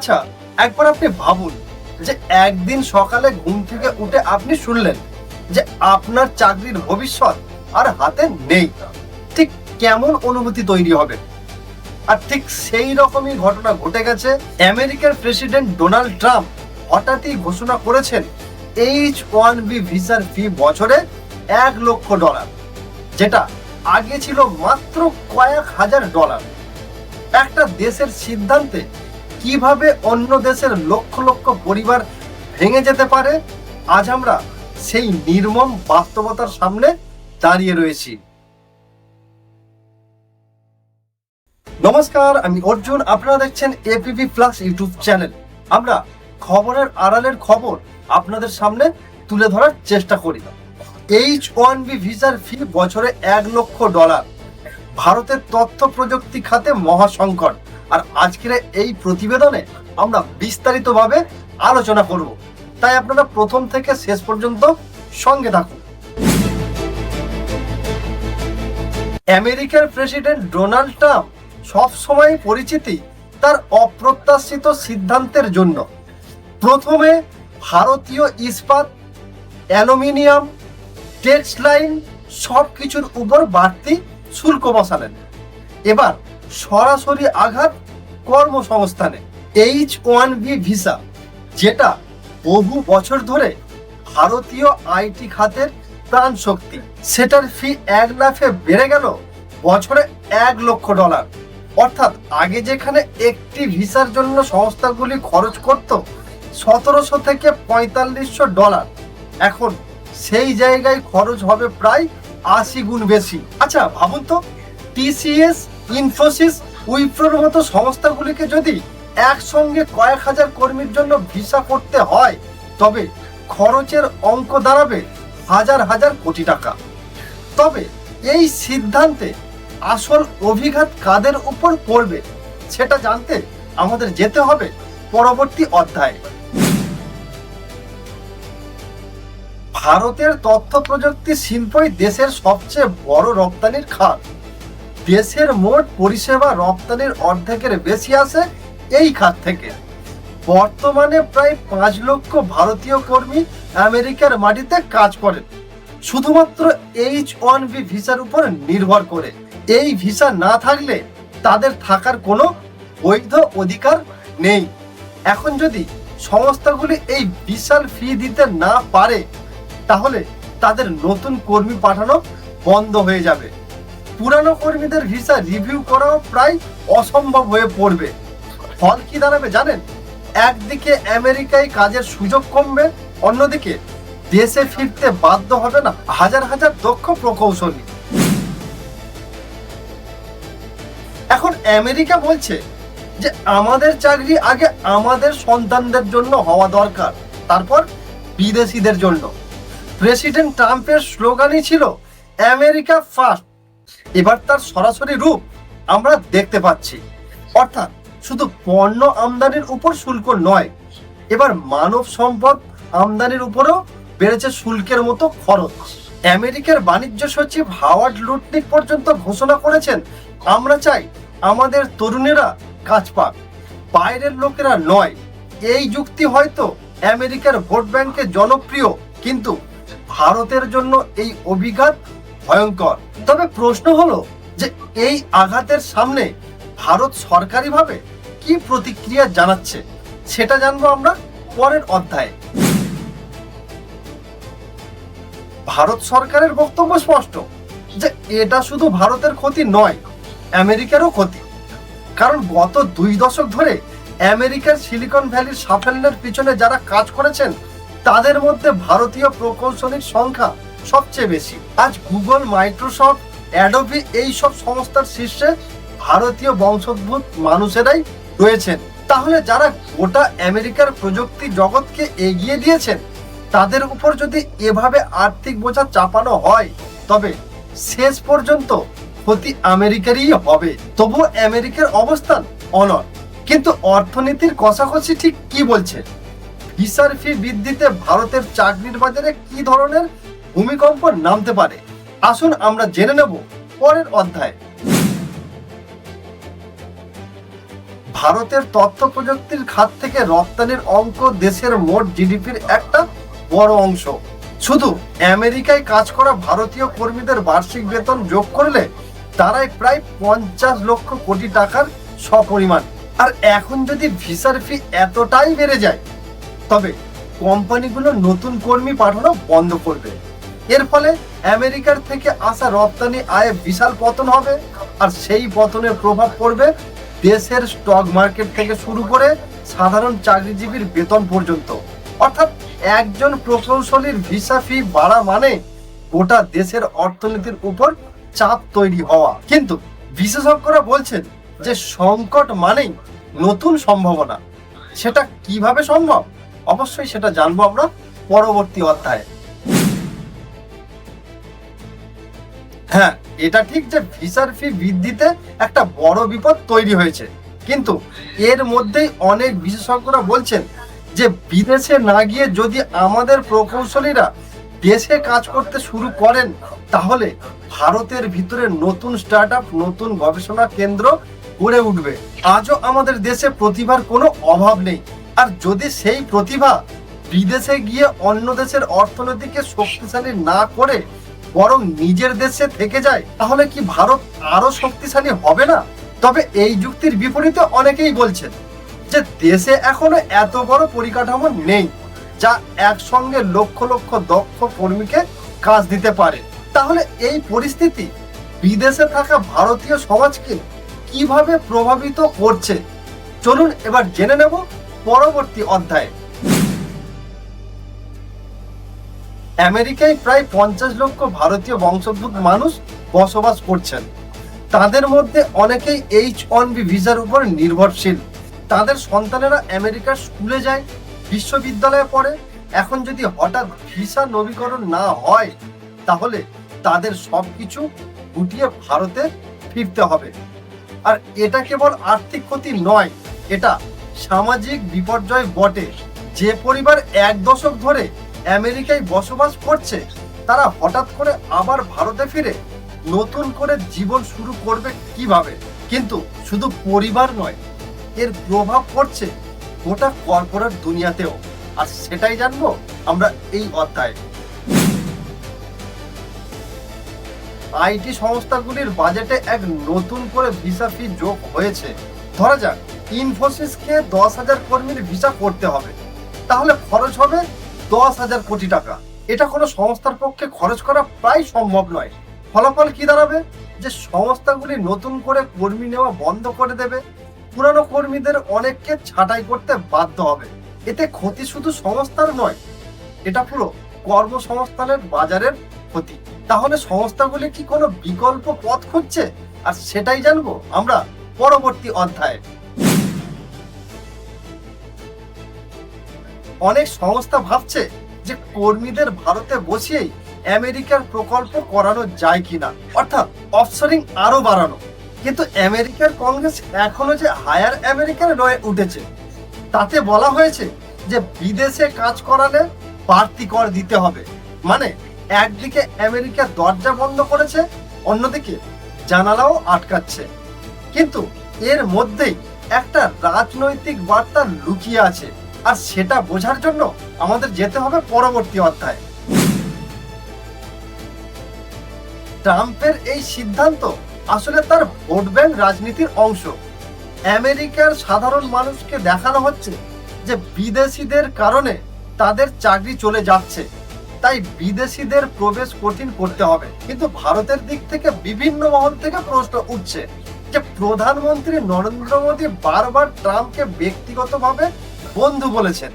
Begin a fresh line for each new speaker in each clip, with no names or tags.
আচ্ছা একবার আপনি ভাবুন যে একদিন সকালে ঘুম থেকে উঠে আপনি শুনলেন যে আপনার চাকরির ভবিষ্যৎ আর হাতে নেই। ঠিক কেমন অনুভূতি তৈরি হবে? আর ঠিক সেই রকমই ঘটনা ঘটে গেছে, আমেরিকার প্রেসিডেন্ট ডোনাল্ড ট্রাম্প হঠাৎই ঘোষণা করেছেন এইচ ওয়ান বি ভিসার ফি বছরে এক লক্ষ ডলার, যেটা আগে ছিল মাত্র কয়েক হাজার ডলার। একটা দেশের সিদ্ধান্তে কীভাবে অন্য দেশের লক্ষ লক্ষ পরিবার ভেঙে যেতে পারে, আজ আমরা সেই নির্মম বাস্তবতার সামনে দাঁড়িয়ে রয়েছি। নমস্কার, আমি অর্জুন, আপনারা দেখছেন এপিপি প্লাস ইউটিউব চ্যানেল আমরা খবরের আড়ালের খবর আপনাদের সামনে তুলে ধরার চেষ্টা করি। এইচ ওয়ান বি ভিসার ফি বছরে এক লক্ষ ডলার ভারতের তথ্য প্রযুক্তি খাতে মহাসংকট। আর আজকের এই প্রতিবেদনে আমরা বিস্তারিতভাবে আলোচনা করব। তাই আপনারা প্রথম থেকে শেষ পর্যন্ত সঙ্গে থাকুন। আমেরিকার প্রেসিডেন্ট ডোনাল্ড ট্রাম্প সবসময় পরিচিতি তার অপ্রত্যাশিত সিদ্ধান্তের জন্য। প্রথমে ভারতীয় ইস্পাত, অ্যালুমিনিয়াম টেক্সটাইল সব কিছুর উপর বাড়তি শুল্ক বসালেন। এবার সরাসরি আঘাত কর্মসংস্থানে এইচ ওয়ান বি ভিসা যেটা বহু বছর ধরে ভারতীয় আইটি খাতের প্রাণ শক্তি সেটার ফি এক লাফে বেড়ে গেল বছরে এক লক্ষ ডলার অর্থাৎ আগে যেখানে একটি ভিসার জন্য সংস্থাগুলি খরচ করত, সতেরোশো থেকে পঁয়তাল্লিশশো ডলার এখন সেই জায়গায় খরচ হবে প্রায় আশি গুণ বেশি। আচ্ছা ভাবুন তো টিসিএস ইনফোসিস উইপ্রোর মতো সংস্থাগুলিকে যদি একসঙ্গে কয়েক হাজার কর্মীর জন্য ভিসা করতে হয়, তবে খরচের অঙ্ক দাঁড়াবে হাজার হাজার কোটি টাকা। তবে এই সিদ্ধান্তে আসল অভিঘাত কাদের উপর পড়বে সেটা জানতে আমাদের যেতে হবে পরবর্তী অধ্যায়ে। ভারতের তথ্য প্রযুক্তি শিল্পই দেশের সবচেয়ে বড় রপ্তানির খাত। দেশের মোট পরিষেবা রপ্তানির অর্ধেকের বেশি আসে এই খাত থেকে। বর্তমানে প্রায় পাঁচ লক্ষ ভারতীয় কর্মী আমেরিকার মাটিতে কাজ করেন। শুধুমাত্র এইচ ওয়ান বি ভিসার উপর নির্ভর করে। এই ভিসা না থাকলে তাদের থাকার কোনো বৈধ অধিকার নেই। এখন যদি সংস্থাগুলি এই বিশাল ফি দিতে না পারে, তাহলে তাদের নতুন কর্মী পাঠানো বন্ধ হয়ে যাবে। পুরানো কর্মীদের ভিসা রিভিউ করাও প্রায় অসম্ভব হয়ে পড়বে। ফল কি দাঁড়াবে জানেন? একদিকে আমেরিকায় কাজের সুযোগ কমবে, অন্যদিকে দেশে ফিরতে বাধ্য হবে না হাজার হাজার দক্ষ প্রকৌশলী। এখন আমেরিকা বলছে যে আমাদের চাকরি আগে আমাদের সন্তানদের জন্য হওয়া দরকার, তারপর বিদেশিদের জন্য। প্রেসিডেন্ট ট্রাম্পের স্লোগানই ছিল, আমেরিকা ফার্স্ট। এবার তার সরাসরি রূপ আমরা দেখতে পাচ্ছি। অর্থাৎ শুধু পণ্য আমদানির উপর শুল্ক নয়, এবার মানব সম্পদ আমদানির উপরও বেড়েছে শুল্কের মতো খরচ। আমেরিকার বাণিজ্য সচিব হাওয়ার্ড লুটনিক পর্যন্ত ঘোষণা করেছেন, আমরা চাই আমাদের তরুণেরা কাজ পাক, বাইরের লোকেরা নয়। এই যুক্তি হয়তো আমেরিকার ভোট ব্যাংকে জনপ্রিয়, কিন্তু ভারতের জন্য এই অভিঘাত ভয়ঙ্কর। তবে প্রশ্ন হলো যে এই আঘাতের সামনে ভারত সরকারিভাবে কি প্রতিক্রিয়া জানাচ্ছে, সেটা জানব আমরা পরের অধ্যায়ে। ভারত সরকারের বক্তব্য স্পষ্ট যে এটা শুধু ভারতের ক্ষতি নয়, আমেরিকারও ক্ষতি। কারণ গত দুই দশক ধরে আমেরিকার সিলিকন ভ্যালির সাফল্যের পিছনে যারা কাজ করেছেন, তাদের মধ্যে ভারতীয় প্রকৌশলীর সংখ্যা সবচেয়ে বেশি। আজ গুগল, মাইক্রোসফট, অ্যাডোবি এই সব সংস্থার শীর্ষে ভারতীয় বংশোদ্ভূত মানুষেরাই রয়েছেন। তাহলে যারা গোটা আমেরিকার প্রযুক্তি জগৎকে এগিয়ে দিয়েছেন, তাদের উপর যদি এভাবে আর্থিক বোঝা চাপানো হয়, তবে শেষ পর্যন্ত ক্ষতি আমেরিকারই হবে। তবু আমেরিকার অবস্থান অনর কিন্তু অর্থনীতির কষাকষি ঠিক কি বলছে? ভিসার ফি বৃদ্ধিতে ভারতের চাকরির বাজারে কি ধরনের ভূমিকম্প নামতে পারে। আসুন আমরা জেনে নেব পরের অধ্যায়। ভারতের তথ্য প্রযুক্তির খাত থেকে রপ্তানির অঙ্ক দেশের মোট জিডিপির একটা বড় অংশ। শুধু আমেরিকায় কাজ করা ভারতীয় কর্মীদের বার্ষিক বেতন যোগ করলে তারাই প্রায় পঞ্চাশ লক্ষ কোটি টাকার সপরিমাণ। আর এখন যদি ভিসার ফি এতটাই বেড়ে যায়, তবে কোম্পানিগুলো নতুন কর্মী পাঠানো বন্ধ করবে। এর ফলে আমেরিকার থেকে আসা রপ্তানি আয়ে বিশাল পতন হবে, আর সেই পতনের প্রভাব পড়বে দেশের স্টক মার্কেট থেকে শুরু করে সাধারণ চাকরিজীবীর বেতন পর্যন্ত। অর্থাৎ একজন প্রকৌশলীর ভিসা ফি বাড়া মানে গোটা দেশের অর্থনীতির উপর চাপ তৈরি হওয়া। কিন্তু বিশেষজ্ঞরা বলছেন যে সংকট মানেই নতুন সম্ভাবনা। সেটা কীভাবে সম্ভব? অবশ্যই সেটা জানব আমরা পরবর্তী অধ্যায়ে। হ্যাঁ এটা ঠিক যে ভিসার ফি বৃদ্ধিতে একটা বড় বিপদ তৈরি হয়েছে। কিন্তু এর মধ্যেই অনেক বিশেষজ্ঞরা বলছেন যে বিদেশে না গিয়ে যদি আমাদের প্রকৌশলীরা দেশে কাজ করতে শুরু করেন, তাহলে ভারতের ভিতরে নতুন স্টার্ট নতুন গবেষণা কেন্দ্র গড়ে উঠবে। আজও আমাদের দেশে প্রতিভার কোনো অভাব নেই। আর যদি সেই প্রতিভা বিদেশে গিয়ে অন্য দেশের অর্থনীতিকে শক্তিশালী না করে বরং নিজের দেশে থেকে যায়, তাহলে কি ভারত আরও শক্তিশালী হবে না? তবে এই যুক্তির বিপরীতে অনেকেই বলছেন যে দেশে এখনও এত বড় পরিকাঠামো নেই যা একসঙ্গে লক্ষ লক্ষ দক্ষ কর্মীকে কাজ দিতে পারে। তাহলে এই পরিস্থিতি বিদেশে থাকা ভারতীয় সমাজকে কীভাবে প্রভাবিত করছে? চলুন এবার জেনে নেব পরবর্তী অধ্যায়ে। আমেরিকায় প্রায় পঞ্চাশ লক্ষ ভারতীয় বংশোদ্ভূত মানুষ বসবাস করছেন। তাদের মধ্যে অনেকেই এইচ ওয়ান বি ভিসার উপর নির্ভরশীল। তাদের সন্তানেরা আমেরিকার স্কুলে যায়, বিশ্ববিদ্যালয়ে পড়ে। এখন যদি হঠাৎ ভিসা নবীকরণ না হয়, তাহলে তাদের সবকিছু গুটিয়ে ভারতে ফিরতে হবে। আর এটা কেবল আর্থিক ক্ষতি নয়, এটা সামাজিক বিপর্যয় বটে। যে পরিবার এক দশক ধরে আমেরিকায় বসবাস করছে, তারা হঠাৎ করে আবার ভারতে ফিরে। নতুন করে জীবন শুরু করবে কীভাবে? কিন্তু শুধু পরিবার নয়, এর প্রভাব পড়ছে গোটা কর্পোরেট দুনিয়াতেও। আর সেটাই জানব আমরা এই অধ্যায়ে। আইটি সংস্থাগুলির বাজেটে এক নতুন করে ভিসা ফি যোগ হয়েছে। ধরা যাক, ইনফোসিসকে দশ হাজার কর্মীর ভিসা করতে হবে। তাহলে খরচ হবে দশ হাজার কোটি টাকা। এটা কোনো সংস্থার পক্ষে খরচ করা প্রায় সম্ভব নয়। ফলাফল কি দাঁড়াবে? যে সংস্থাগুলি নতুন করে কর্মী নেওয়া বন্ধ করে দেবে, পুরানো কর্মীদের অনেককে ছাঁটাই করতে বাধ্য হবে। এতে ক্ষতি শুধু সংস্থার নয়, এটা পুরো কর্মসংস্থানের বাজারের ক্ষতি। তাহলে সংস্থাগুলি কি কোনো বিকল্প পথ খুঁজছে? আর সেটাই জানব আমরা পরবর্তী অধ্যায়ে। অনেক সংস্থা ভাবছে যে কর্মীদের ভারতে বসিয়েই আমেরিকার প্রকল্প করানো যায় কিনা। অর্থাৎ অফশোরিং আরও বাড়ানো। কিন্তু আমেরিকার কংগ্রেস এখনও যে হায়ার আমেরিকার রয়ে উঠেছে, তাতে বলা হয়েছে যে বিদেশে কাজ করালে বাড়তি কর দিতে হবে। মানে একদিকে আমেরিকা দরজা বন্ধ করেছে, অন্যদিকে জানালাও আটকাচ্ছে। কিন্তু এর মধ্যেই একটা রাজনৈতিক বার্তা লুকিয়ে আছে। আর সেটা বোঝার জন্য আমাদের যেতে হবে পরবর্তী অধ্যায়ে। ট্রাম্পের এই সিদ্ধান্ত আসলে তার ভোট ব্যাংক রাজনীতির অংশ। আমেরিকার সাধারণ মানুষকে দেখানো হচ্ছে যে বিদেশিদের কারণে তাদের চাকরি চলে যাচ্ছে। তাই বিদেশিদের প্রবেশ কঠিন করতে হবে। কিন্তু ভারতের দিক থেকে বিভিন্ন মহল থেকে প্রশ্ন উঠছে যে প্রধানমন্ত্রী নরেন্দ্র মোদী বারবার ট্রাম্পকে ব্যক্তিগতভাবে বন্ধু বলেছেন।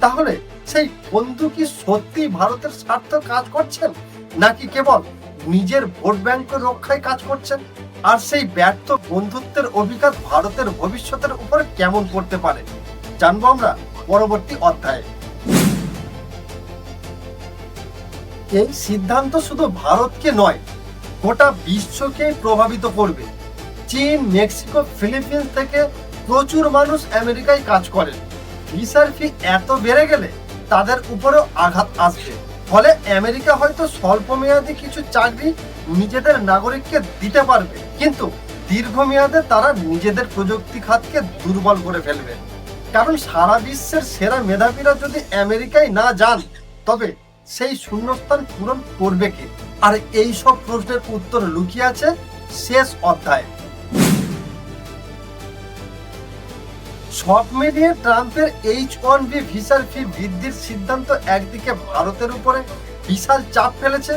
তাহলে সেই বন্ধু কি সত্যি ভারতের স্বার্থ কাজ করছেন? নাকি কেবল নিজের ভোট ব্যাংক রক্ষায় কাজ করছেন? আর সেই ব্যর্থ বন্ধুত্বের অভিঘাত ভারতের ভবিষ্যতের উপর কেমন করতে পারে? জানব আমরা পরবর্তী অধ্যায়ে। এই সিদ্ধান্ত শুধু ভারতকে নয়, গোটা বিশ্বকে প্রভাবিত করবে। চীন, মেক্সিকো, ফিলিপিন্স থেকে প্রচুর মানুষ আমেরিকায় কাজ করেন। ভিসার ফি এত বেড়ে গেলে তাদের উপরেও আঘাত আসবে। ফলে আমেরিকা হয়তো স্বল্প মেয়াদী কিছু চাকরি নিজেদের নাগরিককে দিতে পারবে, কিন্তু দীর্ঘমেয়াদে তারা নিজেদের প্রযুক্তি খাতকে দুর্বল করে ফেলবে। কারণ সারা বিশ্বের সেরা মেধাবীরা যদি আমেরিকায় না যান, তবে সেই শূন্যস্থান পূরণ করবে কে? আর এই সব প্রশ্নের উত্তর লুকিয়ে আছে শেষ অধ্যায়। সব মিলিয়ে ট্রাম্পের এইচ ওয়ান বি ভিসার ফি বৃদ্ধির সিদ্ধান্ত একদিকে ভারতের উপরে বিশাল চাপ ফেলেছে,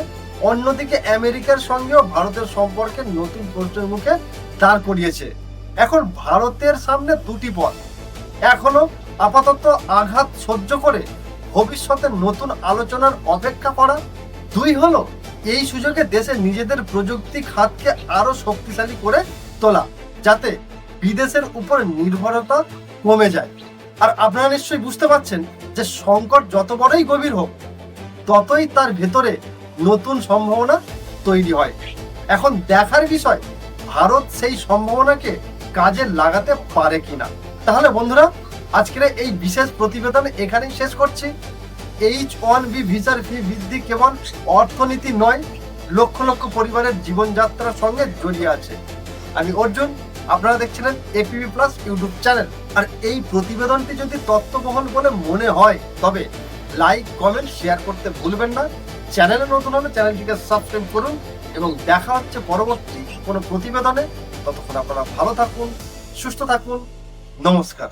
অন্যদিকে আমেরিকার সঙ্গেও ভারতের সম্পর্কে নতুন প্রশ্নের মুখে দাঁড় করিয়েছে। এখন ভারতের সামনে দুটি পথ। এখনও আপাতত আঘাত সহ্য করে ভবিষ্যতে নতুন আলোচনার অপেক্ষা করা। দুই হলো, এই সুযোগে দেশে নিজেদের প্রযুক্তি খাতকে আরও শক্তিশালী করে তোলা, যাতে বিদেশের উপর নির্ভরতা কমে যায়। আর আপনারা নিশ্চয়ই বুঝতে পারছেন যে সংকট যত বড়ই গভীর হোক, ততই তার ভেতরে নতুন সম্ভাবনা তৈরি হয়। এখন দেখার বিষয়, ভারত সেই সম্ভাবনাকে কাজে লাগাতে পারে কিনা। তাহলে বন্ধুরা, আজকের এই বিশেষ প্রতিবেদন এখানেই শেষ করছি। এইচ ওয়ান বি ভিসার ফি বৃদ্ধি কেবল অর্থনীতি নয়, লক্ষ লক্ষ পরিবারের জীবনযাত্রার সঙ্গে জড়িয়ে আছে। আমি অর্জুন আপনারা দেখছিলেন এপিবি প্লাস ইউটিউব চ্যানেল আর এই প্রতিবেদনটি যদি তত্ত্ববহল বলে মনে হয়, তবে লাইক কমেন্ট শেয়ার করতে ভুলবেন না। চ্যানেলে নতুন হলে চ্যানেলটিকে সাবস্ক্রাইব করুন এবং দেখা হচ্ছে পরবর্তী কোনো প্রতিবেদনে। ততক্ষণ আপনারা ভালো থাকুন, সুস্থ থাকুন। নমস্কার।